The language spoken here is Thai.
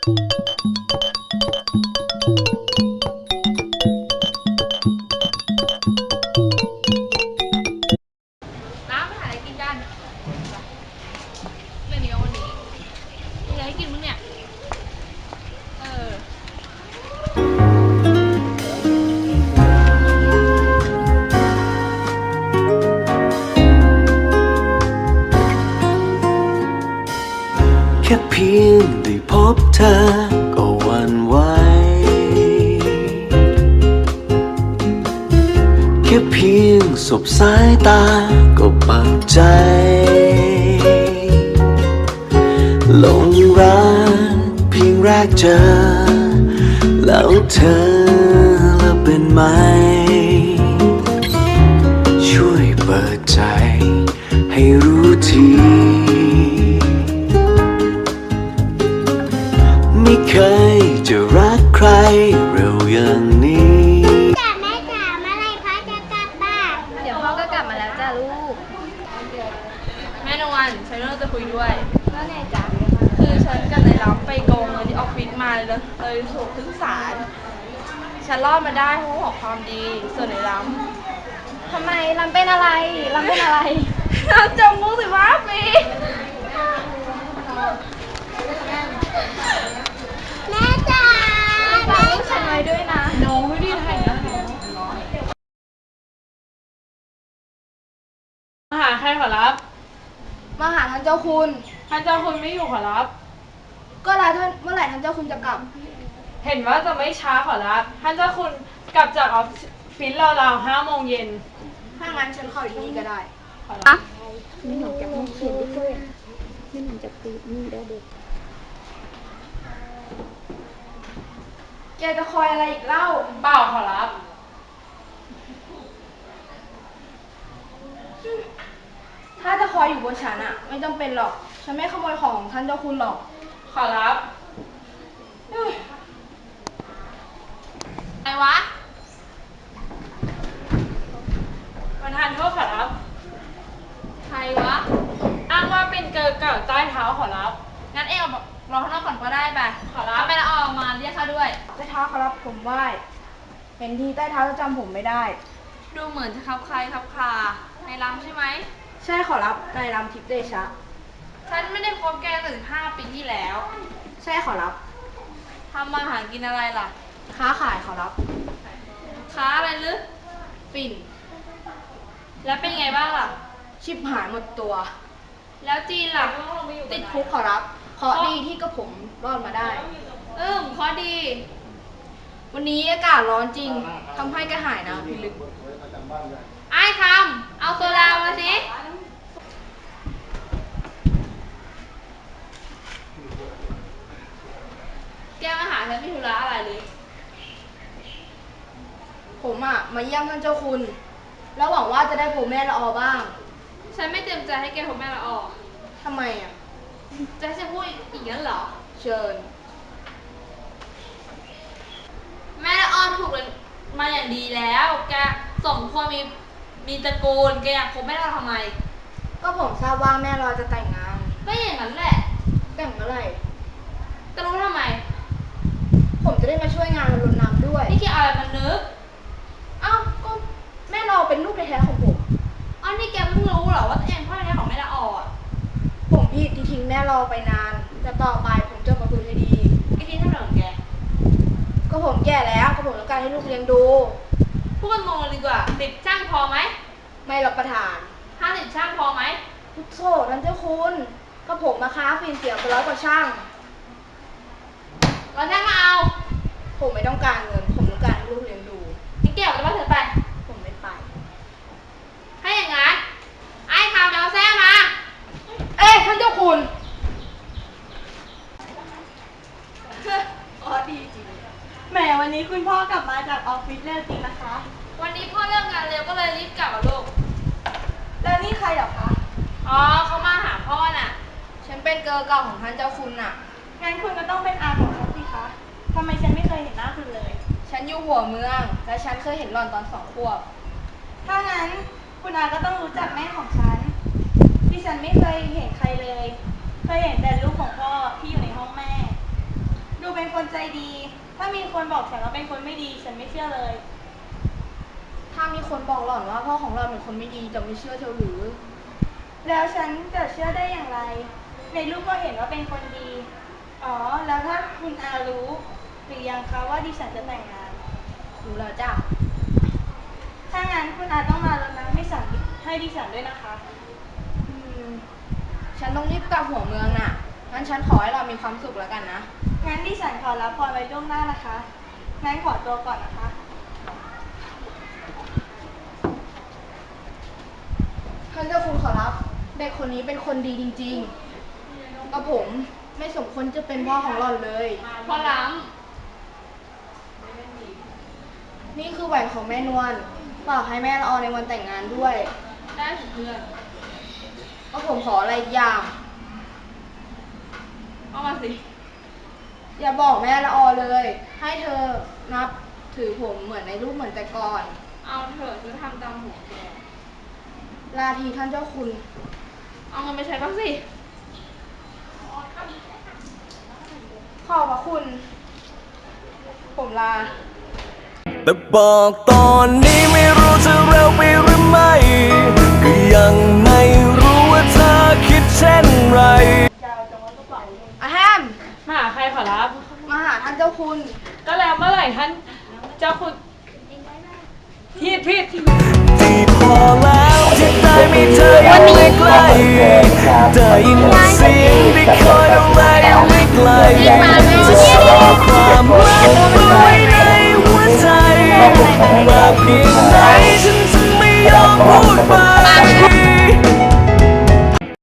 น้ำไปหาอะไรกินกันไม่มีวันนี้มีอะไรให้กินมึงเนี่ย เออ แค่เพียงได้ บเธอก็วันไหวแค่เพียงสบสายตาก็ปักใจหลงรักเพียงแรกเจอ แล้วเธอละเป็นไหม ช่วยเปิดใจให้รู้ที รักใครเร็วอย่างนี้จ๋าแม่จ๋าเมื่อไหรพ่อจะกลับบ้านเดี๋ยวพ่อก็กลับมาแล้วจ้าลูก แม่นวันฉันเรื่องจะคุยด้วย แล้วไงจ๊ะคือฉันกับนายล้ำไปโกงเงินที่ออฟฟิศมาเลยเลยถูกขึ้นศาลฉันรอดมาได้เพราะหัวความดีส่วนนายล้ำทำไมล้ำเป็นอะไรล้ำเป็นอะไรล้ำจำมุกสิวะปี แม่จ๋า ฝากลูกฉันไว้ด้วยนะน้องไม่ได้ถ่ายนะมาหาใครขอรับ มาหาท่านเจ้า คุณท่านเจ้าคุณไม่อยู่ขอรับ ก็รายท่านเมื่อไหร่ท่านเจ้าคุณจะกลับ เห็นว่าจะไม่ช้าขอรับท่านเจ้าคุณกลับจากออฟฟิศราวๆห้าโมงเย็นถ้างั้นฉันเข้าที่นี่ก็ได้ขอรับแกจะคอยอะไรอีกเล่าเปล่าขอรับ ถ้าจะค อยอยู่บนฉันอะไม่จำเป็นหรอก ฉันไม่ขโมยของท่านเจ้าคุณหรอก ขอรับไอวะวันทานโทษขอรับ ใครวะ อ้างว่าเป็นเกิร์ลเก่าใต้เท้าขอรับ งั้นเองเอารอข้างนอกก่อนก็ได้ไปขอรับไม่ละออกมาเรียกข้าด้วย ใต้เท้าครับผมไหว้เห็นทีใต้เท้าจะจำผมไม่ได้ ดูเหมือนจะคับใครคับคาในล้ำใช่ไหมใช่ขอรับนายรำทิพย์เดชะ ฉันไม่ได้คบแกตั้งแต่ห้าปีที่แล้ว ใช่ขอรับ ทำมาหากินอะไรล่ะ ค้าขายขอรับ ค้าอะไรหรือปิ่น แล้วเป็นไงบ้างล่ะ ชิบหายหมดตัว แล้วจีนล่ะ ติดคุกขอรับเคราะห์ดีที่กระผมรอดมาได้ เอิ่มข้อดี วันนี้อากาศร้อนจริงทำให้กระหายน้ำพิลึกไอ้คำเอาโซดามาสิ แกมาหาฉันมีธุระอะไรเลย ผมอะมาเยี่ยมท่านเจ้าคุณ แล้วหวังว่าจะได้พบแม่ละออบ้าง ฉันไม่เต็มใจให้แกพบแม่ละออกทำไมอะจะให้ฉันพูดอีกงั้นเหรอ เชิญ แม่ละออนถูกเลยมาอย่างดีแล้ว แกสองคนมีมีตระกูล แกอยากคบแม่ละออทำไม ก็ผมทราบว่าแม่รอจะแต่งงาน ก็อย่างนั้นแหละ แต่งเมื่อไหร่ จะรู้ทำไม ผม จะได้มาช่วยงานรดน้ำด้วย นี่แกเอาอะไรมานึกเอ้าก็แม่รอเป็นลูกแท้ๆของผมอ๋อนี่แกเพิ่งรู้เหรอว่าตัวเองพ่อแท้ของแม่ละอออะผมผิดที่ทิ้งแม่รอไปนาน แต่ต่อไปผมจะประพฤติให้ดี ไอ้ที่ทำแบบของแก ก็ผมแก่แล้วก็ผมต้องการให้ลูกเลี้ยงดู พูดกันตรงเลยดีกว่าติดช่างพอไหมไม่รับประทานถ้าติดช่างพอไหม พุทโธท่านเจ้าคุณ ก็ผมมาค้าฟินเสียไปร้อยกว่าช่าง เราช่างมาเอา ผมไม่ต้องการเงิน ผมต้องการให้ลูกเลี้ยงดูไอ้เกี่ยวกับว่าเธอไป ผมไม่ไป ถ้าอย่างนั้น ไอ้คำไปเอาแซ่มา เอ้ยท่านเจ้าคุณอ๋อดีจริงแหมวันนี้คุณพ่อกลับมาจากออฟฟิศเร็วจริงนะคะ วันนี้พ่อเลิกงานเร็วก็เลยรีบกลับมาลูก แล้วนี่ใครเหรอคะ อ๋อเขามาหาพ่อน่ะ ฉันเป็นเกอร์เก่าของท่านเจ้าคุณน่ะ งั้นคุณก็ต้องเป็นอาของ อยู่หัวเมือง และฉันเคยเห็นหล่อนตอนสองขวบ ถ้างั้นคุณอาก็ต้องรู้จักแม่ของฉัน ที่ฉันไม่เคยเห็นใครเลย เคยเห็นแต่ลูกของพ่อที่อยู่ในห้องแม่ดี ถ้ามีคนบอกฉันว่าเป็นคนไม่ดี ฉันไม่เชื่อเลย ถ้ามีคนบอกหล่อนว่าพ่อของเราเป็นคนไม่ดีจะไม่เชื่อเธอหรือ แล้วฉันจะเชื่อได้อย่างไร ในรูปก็เห็นว่าเป็นคนดี อ๋อ แล้วถ้าคุณอารู้หรือยังคะว่าดิฉันจะแต่งงาน รู้แล้วจ้ะ ถ้างั้นคุณอาต้องมารดน้ำให้ฉันให้ดิฉันด้วยนะคะ อืม ฉันต้องรีบกลับหัวเมืองน่ะ งั้นฉันขอให้เรามีความสุขแล้วกันนะ งั้นดิฉันขอรับพรไว้ล่วงหน้านะคะ งั้นขอตัวก่อนนะคะ ท่านเจ้าคุณขอรับ เด็กคนนี้เป็นคนดีจริงๆ กับผมไม่สมควรจะเป็นพ่อของหล่อนเลย พ่อล้ นี่คือแหวนของแม่นวลฝากให้แม่ละออในวันแต่งงานด้วยำได้ถึงเพื่อน ก็ผมขออะไรอีกอย่าง เอามาสิ อย่าบอกแม่ละออเลย ให้เธอนับถือผมเหมือนในรูปเหมือนแต่ก่อน เอาเถอะจะทำตามหัวแกลาทีท่านเจ้าคุณ เอาเงินไปใช้บ้างสิ ขอบพระคุณ ผมลา แต่บอกตอนนี้ไม่รู้จะเร็วไปหรือไม่ ก็ยังไม่รู้ว่าเธอคิดเช่นไรอาแฮมมาหาใครขอรับ มาหาท่านเจ้าคุณ ก็แล้วเมื่อไหร่ท่านเจ้าคุณผิดผิดที่พอแล้วที่ได้มีเธออยู่ใกล้ๆได้ยินเสียงที่คอยดู